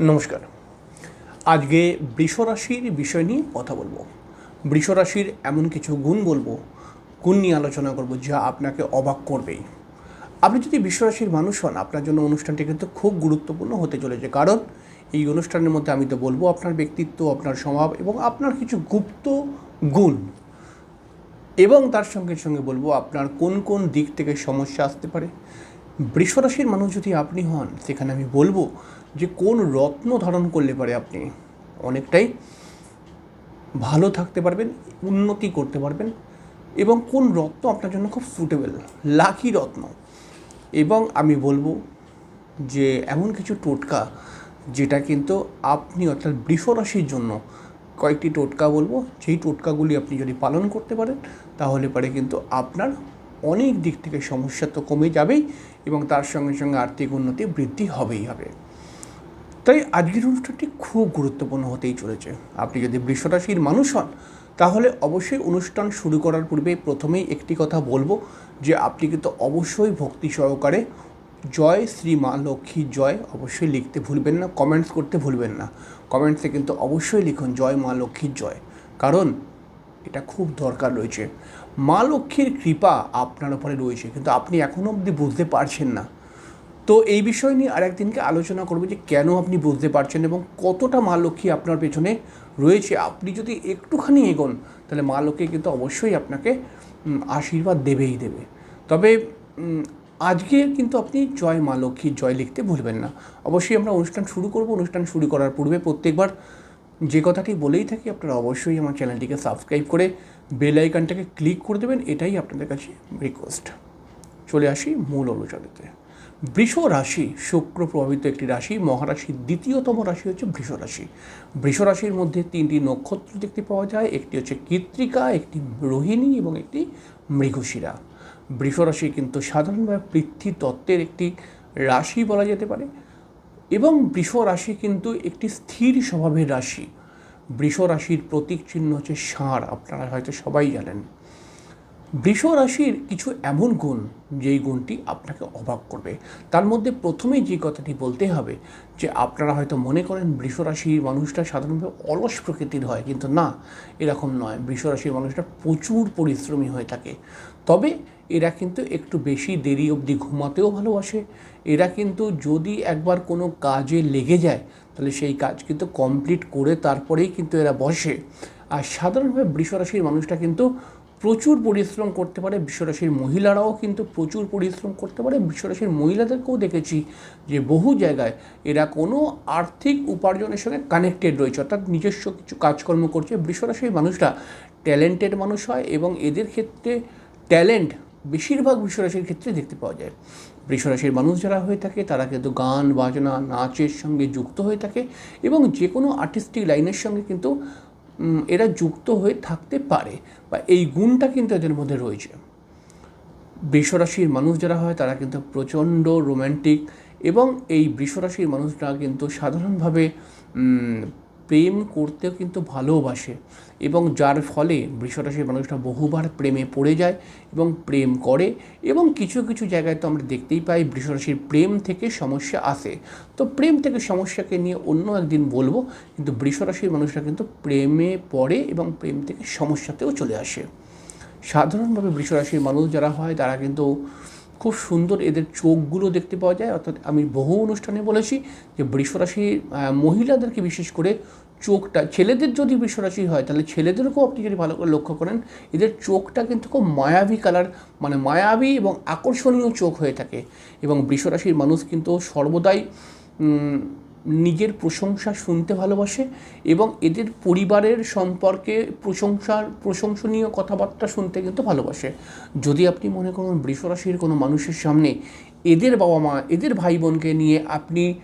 নমস্কার। আজকে বৃষরাশির বিষয় নিয়ে কথা বলব। বৃষরাশির এমন কিছু গুণ বলব, গুণ নিয়ে আলোচনা করব যা আপনাকে অবাক করবেই। আপনি যদি বিশ্বরাশির মানুষ হন, আপনার জন্য অনুষ্ঠানটি কিন্তু খুব গুরুত্বপূর্ণ হতে চলেছে। কারণ এই অনুষ্ঠানের মধ্যে আমি তো বলব আপনার ব্যক্তিত্ব, আপনার স্বভাব এবং আপনার কিছু গুপ্ত গুণ। এবং তার সঙ্গে সঙ্গে বলব আপনার কোন কোন দিক থেকে সমস্যা আসতে পারে বৃষরাশির মানুষ যদি আপনি হন, সেখানে আমি বলব যে কোন রত্ন ধারণ করলে পারে আপনি অনেকটাই ভালো থাকতে পারবেন, উন্নতি করতে পারবেন এবং কোন রত্ন আপনার জন্য খুব সুটেবল লাকি রত্ন। এবং আমি বলব যে এমন কিছু টোটকা যেটা কিন্তু আপনি অর্থাৎ বৃষরাশির জন্য কয়েকটি টোটকা বলব সেই টোটকাগুলি আপনি যদি পালন করতে পারেন, তাহলে পরে কিন্তু আপনার অনেক দিক থেকে সমস্যা তো কমে যাবেই এবং তার সঙ্গে সঙ্গে আর্থিক উন্নতি বৃদ্ধি হবেই হবে। তাই আজকের অনুষ্ঠানটি খুব গুরুত্বপূর্ণ হতেই চলেছে। আপনি যদি বৃষরাশির মানুষ হন, তাহলে অবশ্যই অনুষ্ঠান শুরু করার পূর্বে প্রথমেই একটি কথা বলব যে আপনি কিন্তু অবশ্যই ভক্তি সহকারে জয় শ্রী মা লক্ষ্মী জয় অবশ্যই লিখতে ভুলবেন না কমেন্টস করতে ভুলবেন না। কমেন্টসে কিন্তু অবশ্যই লিখুন, জয় মা লক্ষ্মীর জয়। কারণ এটা খুব দরকার রয়েছে। মা লক্ষ্মীর কৃপা আপনার উপরে রয়েছে, কিন্তু আপনি এখনও অবধি বুঝতে পারছেন না। তো এই বিষয় নিয়ে আরেকদিনকে আলোচনা করব যে কেন আপনি বুঝতে পারছেন এবং কতটা মা লক্ষ্মী আপনার পেছনে রয়েছে। আপনি যদি একটুখানি এগোন, তাহলে মা লক্ষ্মী কিন্তু অবশ্যই আপনাকে আশীর্বাদ দেবেই দেবে। তবে আজকে কিন্তু আপনি জয় মা লক্ষ্মীর জয় লিখতে ভুলবেন না। অবশ্যই আমরা অনুষ্ঠান শুরু করব। অনুষ্ঠান শুরু করার পূর্বে প্রত্যেকবার যে কথাটি বলেই থাকি, আপনারা অবশ্যই আমার চ্যানেলটিকে সাবস্ক্রাইব করে বেল আইকনটাকে ক্লিক করে দেবেন, এটাই আপনাদের কাছে রিকোয়েস্ট চলে আসি মূল আলোচনাতে। বৃষ রাশি, শুক্র প্রভাবিত একটি রাশি মহারাশির দ্বিতীয়তম রাশি হচ্ছে বৃষ রাশি। বৃষ রাশির মধ্যে তিনটি নক্ষত্র দেখতে পাওয়া যায়, একটি হচ্ছে কৃত্রিকা, একটি রোহিণী এবং একটি মৃগশিরা। বৃষ রাশি কিন্তু সাধারণভাবে পৃথ্বী তত্ত্বের একটি রাশি বলা যেতে পারে। এবং বৃষ রাশি কিন্তু একটি স্থির স্বভাবের রাশি। বৃষ রাশির প্রতীক চিহ্ন হচ্ছে ষাঁড়, আপনারা হয়তো সবাই জানেন। বৃষ রাশির কিছু এমন গুণ, যেই গুণটি আপনাকে অবাক করবে। তার মধ্যে প্রথমেই যে কথাটি বলতে হবে, যে আপনারা হয়তো মনে করেন বৃষ রাশির মানুষটা সাধারণভাবে অলস প্রকৃতির হয়, কিন্তু না, এরকম নয়। বৃষ রাশির মানুষটা প্রচুর পরিশ্রমী হয়ে থাকে। তবে এরা কিন্তু একটু বেশি দেরি অবধি ঘুমাতেও ভালোবাসে। এরা কিন্তু যদি একবার কোনো কাজে লেগে যায়, তাহলে সেই কাজ কিন্তু কমপ্লিট করে তারপরেই কিন্তু এরা বসে। আর সাধারণভাবে বৃষরাশির মানুষটা কিন্তু প্রচুর পরিশ্রম করতে পারে বিশ্বরাশির মহিলারাও কিন্তু প্রচুর পরিশ্রম করতে পারে। বিশ্বরাশির মহিলাদেরকেও দেখেছি যে বহু জায়গায় এরা কোনো আর্থিক উপার্জনের সঙ্গে কানেক্টেড রয়েছে, অর্থাৎ নিজস্ব কিছু কাজকর্ম করছে। বৃষরাশির মানুষরা ট্যালেন্টেড মানুষ হয় এবং এদের ক্ষেত্রে ট্যালেন্ট বেশিরভাগ বৃষরাশির ক্ষেত্রে দেখতে পাওয়া যায়। বৃষরাশির মানুষ যারা হয়ে থাকে, তারা কিন্তু গান, বাজনা, নাচের সঙ্গে যুক্ত হয়ে থাকে এবং যে কোনো আর্টিস্টিক লাইনের সঙ্গে কিন্তু এরা যুক্ত হয়ে থাকতে পারে বা এই গুণটা কিন্তু এদের মধ্যে রয়েছে। বৃষরাশির মানুষ যারা হয়, তারা কিন্তু প্রচণ্ড রোম্যান্টিক এবং এই বৃষরাশির মানুষরা কিন্তু সাধারণভাবে প্রেম করতেও কিন্তু ভালোবাসে এবং যার ফলে বৃষরাশির মানুষরা বহুবার প্রেমে পড়ে যায় এবং প্রেম করে এবং কিছু কিছু জায়গায় তো আমরা দেখতেই পাই বৃষরাশির প্রেম থেকে সমস্যা আসে। তো প্রেম থেকে সমস্যাকে নিয়ে অন্য একদিন বলব, কিন্তু বৃষরাশির মানুষরা কিন্তু প্রেমে পড়ে এবং প্রেম থেকে সমস্যাতেও চলে আসে। সাধারণভাবে বৃষরাশির মানুষ যারা হয় তারা কিন্তু খুব সুন্দর এদের চোখগুলো দেখতে পাওয়া যায়। অর্থাৎ আমি বহু অনুষ্ঠানে বলেছি যে বৃষরাশির মহিলাদেরকে বিশেষ করে চোখটা, ছেলেদের যদি বৃষরাশি হয়, তাহলে ছেলেদেরকেও আপনি যদি ভালো করে লক্ষ্য করেন, এদের চোখটা কিন্তু খুব মায়াবী কালার মানে মায়াবী এবং আকর্ষণীয় চোখ হয়ে থাকে। এবং বৃষরাশির মানুষ কিন্তু সর্বদাই নিজের প্রশংসা শুনতে ভালোবাসে এবং এদের পরিবারের সম্পর্কে প্রশংসার প্রশংসনীয় কথাবার্তা শুনতে কিন্তু ভালোবাসে। যদি আপনি মনে করুন বৃষরাশির কোনো মানুষের সামনে এদের বাবা মা, এদের ভাই বোনকে নিয়ে আপনি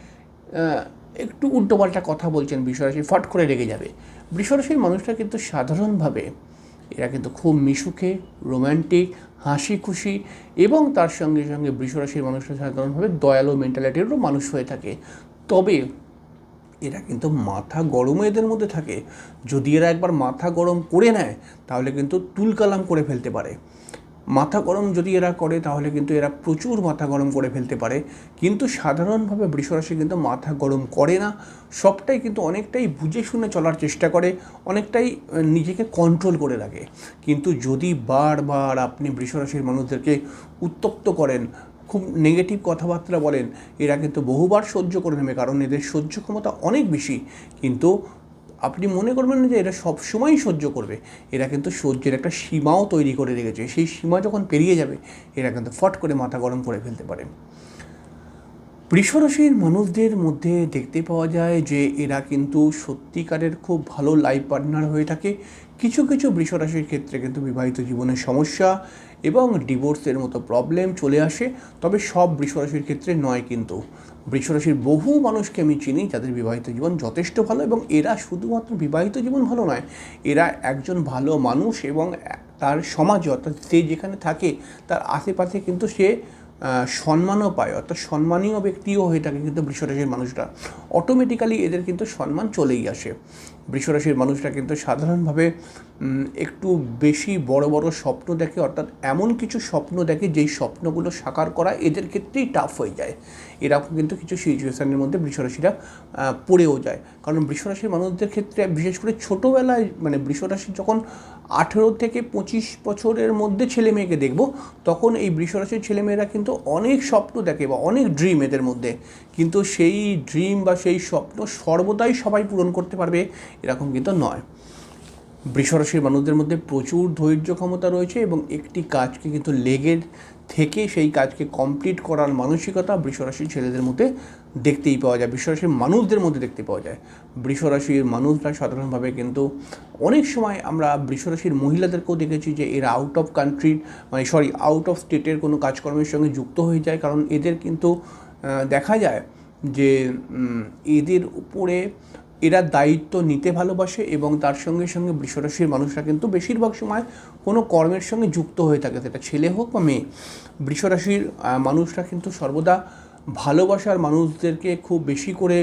একটু উল্টোপাল্টা কথা বলছেন বৃষরাশি, ফট করে রেগে যাবে। বৃষরাশির মানুষটা কিন্তু সাধারণভাবে এরা কিন্তু খুব মিশুকে, রোম্যান্টিক হাসি খুশি এবং তার সঙ্গে সঙ্গে বৃষরাশির মানুষরা সাধারণভাবে দয়ালু মেন্টালিটিরও মানুষ হয়ে থাকে। তবে এরা কিন্তু মাথা গরমও এদের মধ্যে থাকে। যদি এরা একবার মাথা গরম করে নেয়, তাহলে কিন্তু তুলকালাম করে ফেলতে পারে। মাথা গরম যদি এরা করে, তাহলে কিন্তু এরা প্রচুর মাথা গরম করে ফেলতে পারে। কিন্তু সাধারণভাবে বৃষরাশি কিন্তু মাথা গরম করে না। সবটাই কিন্তু অনেকটাই বুঝে শুনে চলার চেষ্টা করে, অনেকটাই নিজেকে কন্ট্রোল করে রাখে। কিন্তু যদি বারবার আপনি বৃষরাশির মানুষদেরকে উত্তপ্ত করেন খুব নেগেটিভ কথাবার্তা বলেন, এরা কিন্তু বহুবার সহ্য করে নেবে, কারণ এদের সহ্য ক্ষমতা অনেক বেশি। কিন্তু আপনি মনে করবেন না যে এরা সব সময়ই সহ্য করবে। এরা কিন্তু সহ্যের একটা সীমাও তৈরি করে রেখেছে। সেই সীমা যখন পেরিয়ে যাবে, এরা কিন্তু ফট করে মাথা গরম করে ফেলতে পারে। বৃষরাশির মানুষদের মধ্যে দেখতে পাওয়া যায় যে এরা কিন্তু সত্যিকারের খুব ভালো লাইফ পার্টনার হয়ে থাকে। কিছু কিছু বৃষরাশির ক্ষেত্রে কিন্তু বিবাহিত জীবনের সমস্যা এবং ডিভোর্সের মতো প্রবলেম চলে আসে, তবে সব বৃষরাশির ক্ষেত্রে নয় কিন্তু। বৃষরাশির বহু মানুষকে আমি চিনি যাদের বিবাহিত জীবন যথেষ্ট ভালো এবং এরা শুধুমাত্র বিবাহিত জীবন ভালো নয়, এরা একজন ভালো মানুষ এবং তার সমাজে অর্থাৎ সে যেখানে থাকে, তার আশেপাশে কিন্তু সে সম্মানও পায়, অর্থাৎ সম্মানীয় ব্যক্তিও হয়ে থাকে কিন্তু বৃষরাশির মানুষরা। অটোমেটিক্যালি এদের কিন্তু সম্মান চলেই আসে। বৃষরাশির মানুষরা কিন্তু সাধারণভাবে একটু বেশি বড় বড় স্বপ্ন দেখে, অর্থাৎ এমন কিছু স্বপ্ন দেখে যেই স্বপ্নগুলো সাকার করা, এদের ক্ষেত্রেই টাফ হয়ে যায়। এরকম কিন্তু কিছু সিচুয়েশনের মধ্যে বৃষরাশিরা পড়েও যায়। কারণ বৃষরাশির মানুষদের ক্ষেত্রে, বিশেষ করে ছোটোবেলায় মানে বৃষরাশি যখন আঠেরো থেকে পঁচিশ বছরের মধ্যে ছেলে মেয়েকে দেখব, তখন এই বৃষরাশির ছেলেমেয়েরা কিন্তু অনেক স্বপ্ন দেখে বা অনেক ড্রিম এদের মধ্যে। কিন্তু সেই ড্রিম বা সেই স্বপ্ন সর্বদাই সবাই পূরণ করতে পারবে, এরকম কিন্তু নয়। বৃষরাশির মানুষদের মধ্যে প্রচুর ধৈর্য ক্ষমতা রয়েছে এবং একটি কাজকে কিন্তু লেগের থেকে সেই কাজকে কমপ্লিট করার মানসিকতা বৃষরাশির ছেলেদের মধ্যে দেখতেই পাওয়া যায়, বৃষরাশির মানুষদের মধ্যে দেখতে পাওয়া যায়। বৃষরাশির মানুষরা সাধারণভাবে কিন্তু অনেক সময় আমরা বৃষরাশির মহিলাদেরকেও দেখেছি যে এরা আউট অফ কান্ট্রির মানে সরি আউট অফ স্টেটের কোনো কাজকর্মের সঙ্গে যুক্ত হয়ে যায়। কারণ এদের কিন্তু দেখা যায় যে এদের উপরে এরা দায়িত্ব নিতে ভালোবাসে এবং তার সঙ্গে সঙ্গে বৃষরাশির মানুষরা কিন্তু বেশিরভাগ সময় কোনো কর্মের সঙ্গে যুক্ত হয়ে থাকে, সেটা ছেলে হোক বা মেয়ে। বৃষরাশির মানুষরা কিন্তু সর্বদা ভালোবাসার মানুষদেরকে খুব বেশি করে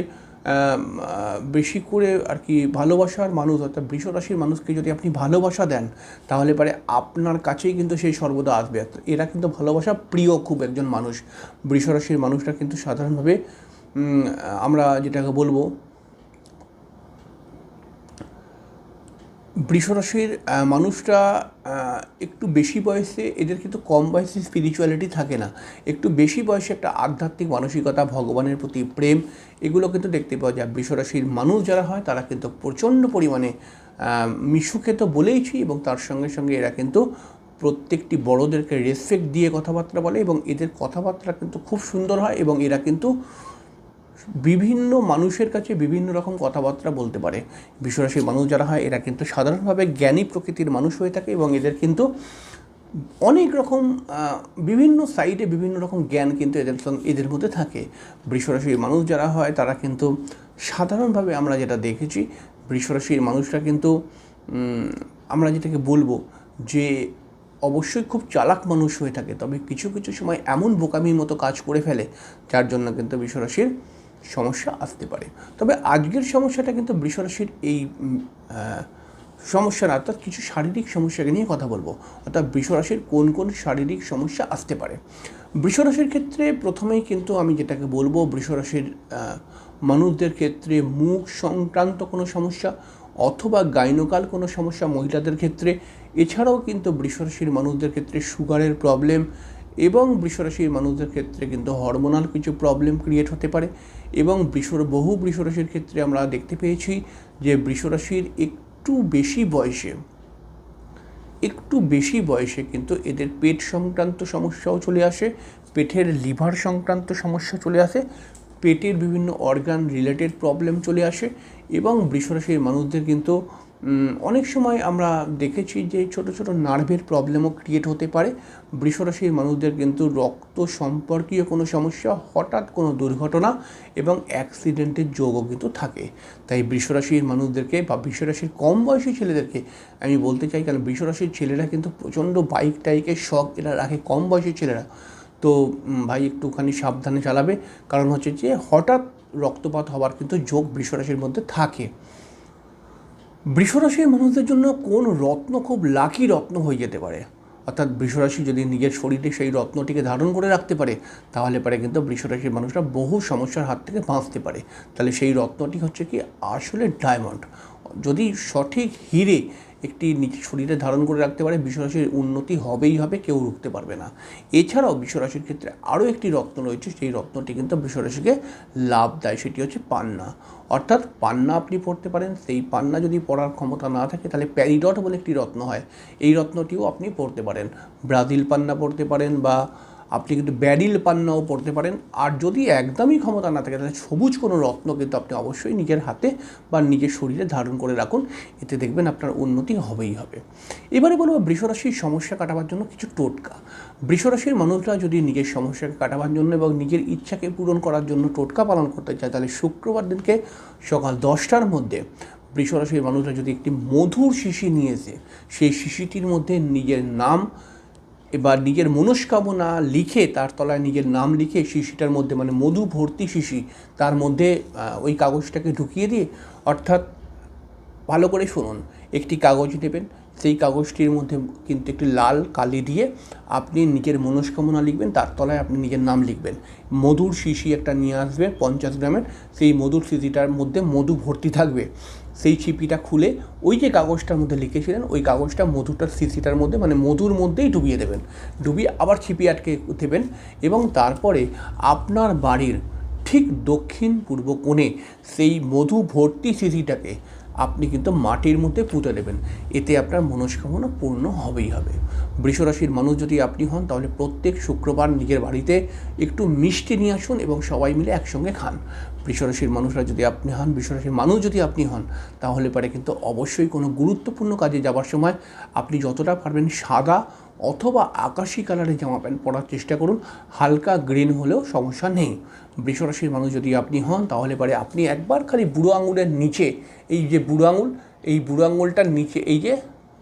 বেশি করে আর কি ভালোবাসার মানুষ, অর্থাৎ বৃষরাশির মানুষকে যদি আপনি ভালোবাসা দেন, তাহলে পরে আপনার কাছেই কিন্তু সেই সর্বদা আসবে। এরা কিন্তু ভালোবাসা প্রিয় খুব একজন মানুষ। বৃষরাশির মানুষরা কিন্তু সাধারণভাবে আমরা যেটাকে বলব বৃষরাশির মানুষরা একটু বেশি বয়সে এদের কিন্তু কম বয়সে স্পিরিচুয়ালিটি থাকে না। একটু বেশি বয়সে একটা আধ্যাত্মিক মানসিকতা, ভগবানের প্রতি প্রেম, এগুলো কিন্তু দেখতে পাওয়া যায়। বৃষরাশির মানুষ যারা হয়, তারা কিন্তু প্রচণ্ড পরিমাণে মিশুকে তো বলেইছি এবং তার সঙ্গে সঙ্গে এরা কিন্তু প্রত্যেকটি বড়োদেরকে রেসপেক্ট দিয়ে কথাবার্তা বলে এবং এদের কথাবার্তা কিন্তু খুব সুন্দর হয় এবং এরা কিন্তু বিভিন্ন মানুষের কাছে বিভিন্ন রকম কথাবার্তা বলতে পারে। বিশ্বরাশির মানুষ যারা হয়, এরা কিন্তু সাধারণভাবে জ্ঞানী প্রকৃতির মানুষ হয়ে থাকে এবং এদের কিন্তু অনেক রকম বিভিন্ন সাইডে বিভিন্ন রকম জ্ঞান কিন্তু এদের সঙ্গে এদের মধ্যে থাকে। বৃষরাশির মানুষ যারা হয়, তারা কিন্তু সাধারণভাবে আমরা যেটা দেখেছি, বৃষরাশির মানুষরা কিন্তু আমরা যেটাকে বলব যে অবশ্যই খুব চালাক মানুষ হয়ে থাকে। তবে কিছু কিছু সময় এমন বোকামির মতো কাজ করে ফেলে, যার জন্য কিন্তু বৃষরাশির সমস্যা আসতে পারে। তবে আজকের সমস্যাটা কিন্তু বৃষরাশির এই সমস্যা না, অর্থাৎ কিছু শারীরিক সমস্যাকে নিয়ে কথা বলব। অর্থাৎ বৃষরাশির কোন কোন শারীরিক সমস্যা আসতে পারে। বৃষরাশির ক্ষেত্রে প্রথমেই কিন্তু আমি যেটাকে বলব, বৃষরাশির মানুষদের ক্ষেত্রে মুখ সংক্রান্ত কোনো সমস্যা অথবা গাইনোকাল কোনো সমস্যা মহিলাদের ক্ষেত্রে। এছাড়াও কিন্তু বৃষরাশির মানুষদের ক্ষেত্রে সুগারের প্রবলেম এবং বৃষরাশির মানুষদের ক্ষেত্রে কিন্তু হরমোনাল কিছু প্রবলেম ক্রিয়েট হতে পারে। এবং বৃষর, বহু বৃষরাশির ক্ষেত্রে আমরা দেখতে পেয়েছি যে বৃষরাশির একটু বেশি বয়সে, একটু বেশি বয়সে কিন্তু এদের পেট সংক্রান্ত সমস্যাও চলে আসে, পেটের লিভার সংক্রান্ত সমস্যা চলে আসে, পেটের বিভিন্ন অর্গান রিলেটেড প্রবলেম চলে আসে এবং বৃষরাশির মানুষদের কিন্তু অনেক সময় আমরা দেখেছি যে ছোট ছোট নার্ভের প্রবলেমও ক্রিয়েট হতে পারে। বৃষরাশির মানুষদের কিন্তু রক্ত সম্পর্কীয় কোনো সমস্যা, হঠাৎ কোনো দুর্ঘটনা এবং অ্যাক্সিডেন্টের যোগও কিন্তু থাকে। তাই বৃষরাশির মানুষদেরকে বা বৃষরাশির কম বয়সী ছেলেদেরকে আমি বলতে চাই, কারণ বৃষরাশির ছেলেরা কিন্তু প্রচণ্ড বাইক টাইকের শখ, এরা রাখে কম বয়সী ছেলেরা। তো ভাই একটুখানি সাবধানে চালাবে। কারণ হচ্ছে যে হঠাৎ রক্তপাত হওয়ার কিন্তু যোগ বৃষরাশির মধ্যে থাকে। বৃষরাশির মানুষদের জন্য কোন রত্ন খুব লাকি রত্ন হয়ে যেতে পারে? অর্থাৎ বৃষরাশি যদি নিজের শরীরে সেই রত্নটিকে ধারণ করে রাখতে পারে, তাহলে পারে কিন্তু বৃষরাশির মানুষরা বহু সমস্যার হাত থেকে বাঁচতে পারে। তাহলে সেই রত্নটি হচ্ছে কি আসলে ডায়মন্ড যদি সঠিক হিরে একটি নিজের শরীরে ধারণ করে রাখতে পারে, বিশ্বরাশির উন্নতি হবেই হবে, কেউ রুখতে পারবে না। এছাড়াও বিশ্বরাশির ক্ষেত্রে আরও একটি রত্ন রয়েছে, সেই রত্নটি কিন্তু বিশ্বরাশিকে লাভ দেয় সেটি হচ্ছে পান্না। অর্থাৎ পান্না আপনি পড়তে পারেন, সেই পান্না যদি পড়ার ক্ষমতা না থাকে, তাহলে প্যারিডট বলে একটি রত্ন হয়। এই রত্নটিও আপনি পড়তে পারেন। ব্রাজিল পান্না পড়তে পারেন বা আপনি কিন্তু ব্যারিল পান্নাও পড়তে পারেন। আর যদি একদমই ক্ষমতা না থাকে, তাহলে সবুজ কোনো রত্ন কিন্তু আপনি অবশ্যই নিজের হাতে বা নিজের শরীরে ধারণ করে রাখুন। এতে দেখবেন আপনার উন্নতি হবেই হবে। এবারে বলব বৃষরাশির সমস্যা কাটাবার জন্য কিছু টোটকা। বৃষরাশির মানুষরা যদি নিজের সমস্যাকে কাটাবার জন্য এবং নিজের ইচ্ছাকে পূরণ করার জন্য টোটকা পালন করতে চায়, তাহলে শুক্রবার দিনকে সকাল দশটার মধ্যে বৃষরাশির মানুষরা যদি একটি মধুর শিশি নিয়ে এসে সেই শিশিটির মধ্যে নিজের নাম এবার নিজের মনস্কামনা লিখে তার তলায় নিজের নাম লিখে শিশিটার মধ্যে মানে মধু ভর্তি শিশি তার মধ্যে ওই কাগজটাকে ঢুকিয়ে দিয়ে অর্থাৎ ভালো করে শুনুন। একটি কাগজ নেবেন, সেই কাগজটির মধ্যে কিন্তু একটি লাল কালি দিয়ে আপনি নিজের মনস্কামনা লিখবেন, তার তলায় আপনি নিজের নাম লিখবেন। মধুর শিশি একটা নিয়ে আসবেন পঞ্চাশ গ্রামের, সেই মধুর শিশিটার মধ্যে মধু ভর্তি থাকবে। সেই ছিপিটা খুলে ওই যে কাগজটার মধ্যে লিখেছিলেন, ওই কাগজটা মধুটার শিশিটার মধ্যে মানে মধুর মধ্যেই ডুবিয়ে দেবেন। ডুবিয়ে আবার ছিপি আটকে দেবেন এবং তারপরে আপনার বাড়ির ঠিক দক্ষিণ পূর্ব কোণে সেই মধু ভর্তি শিশিটাকে আপনি কিন্তু মাটির মধ্যে পুঁতে দেবেন। এতে আপনার মনস্কামনা পূর্ণ হবেই হবে। বৃষরাশির মানুষ যদি আপনি হন, তাহলে প্রত্যেক শুক্রবার নিজের বাড়িতে একটু মিষ্টি নিয়ে আসুন এবং সবাই মিলে একসঙ্গে খান। বৃষরাশির মানুষরা যদি আপনি হন বৃষরাশির মানুষ যদি আপনি হন, তাহলে পারে কিন্তু অবশ্যই কোনো গুরুত্বপূর্ণ কাজে যাবার সময় আপনি যতটা পারবেন সাদা অথবা আকাশি কালারের জামা প্যান্ট পরার চেষ্টা করুন। হালকা গ্রিন হলেও সমস্যা নেই। বৃষরাশির মানুষ যদি আপনি হন, তাহলে পারে আপনি একবার খালি বুড়ো আঙুলের নিচে, এই যে বুড়ো আঙুল, এই বুড়ো আঙুলটার নিচে, এই যে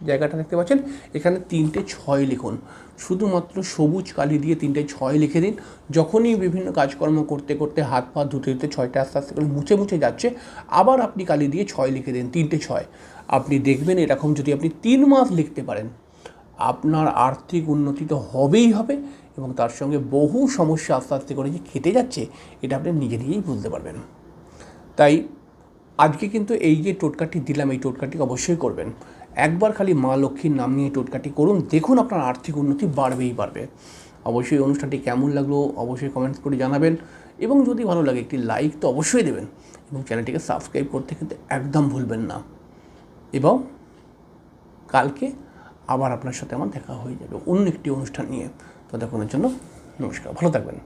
জায়গাটা দেখতে পাচ্ছেন, এখানে তিনটে ছয় লিখুন। শুধুমাত্র সবুজ কালি দিয়ে তিনটে ছয় লিখে দিন। যখনই বিভিন্ন কাজকর্ম করতে করতে হাত পা ধুতে ধুতে ছয়টা আস্তে আস্তে করে মুছে মুছে যাচ্ছে, আবার আপনি কালি দিয়ে ছয় লিখে দিন, তিনটে ছয়। আপনি দেখবেন এরকম যদি আপনি তিন মাস লিখতে পারেন, আপনার আর্থিক উন্নতি তো হবেই হবে এবং তার সঙ্গে বহু সমস্যা আস্তে আস্তে করে যে কেটে যাচ্ছে, এটা আপনি নিজে নিজেই বুঝতে পারবেন। তাই আজকে কিন্তু এই যে টোটকাটি দিলাম, এই টোটকাটি অবশ্যই করবেন। একবার খালি মা লক্ষ্মীর নাম নিয়ে টোটকাটি করুন, দেখুন আপনার আর্থিক উন্নতি বাড়বেই বাড়বে। অবশ্যই অনুষ্ঠানটি কেমন লাগল অবশ্যই কমেন্টস করে জানাবেন এবং যদি ভালো লাগে একটি লাইক তো অবশ্যই দেবেন এবং চ্যানেলটিকে সাবস্ক্রাইব করতে কিন্তু একদম ভুলবেন না। এবং কালকে আবার আপনার সাথে আমার দেখা হয়ে যাবে অন্য একটি অনুষ্ঠান নিয়ে। ততক্ষণের জন্য নমস্কার, ভালো থাকবেন।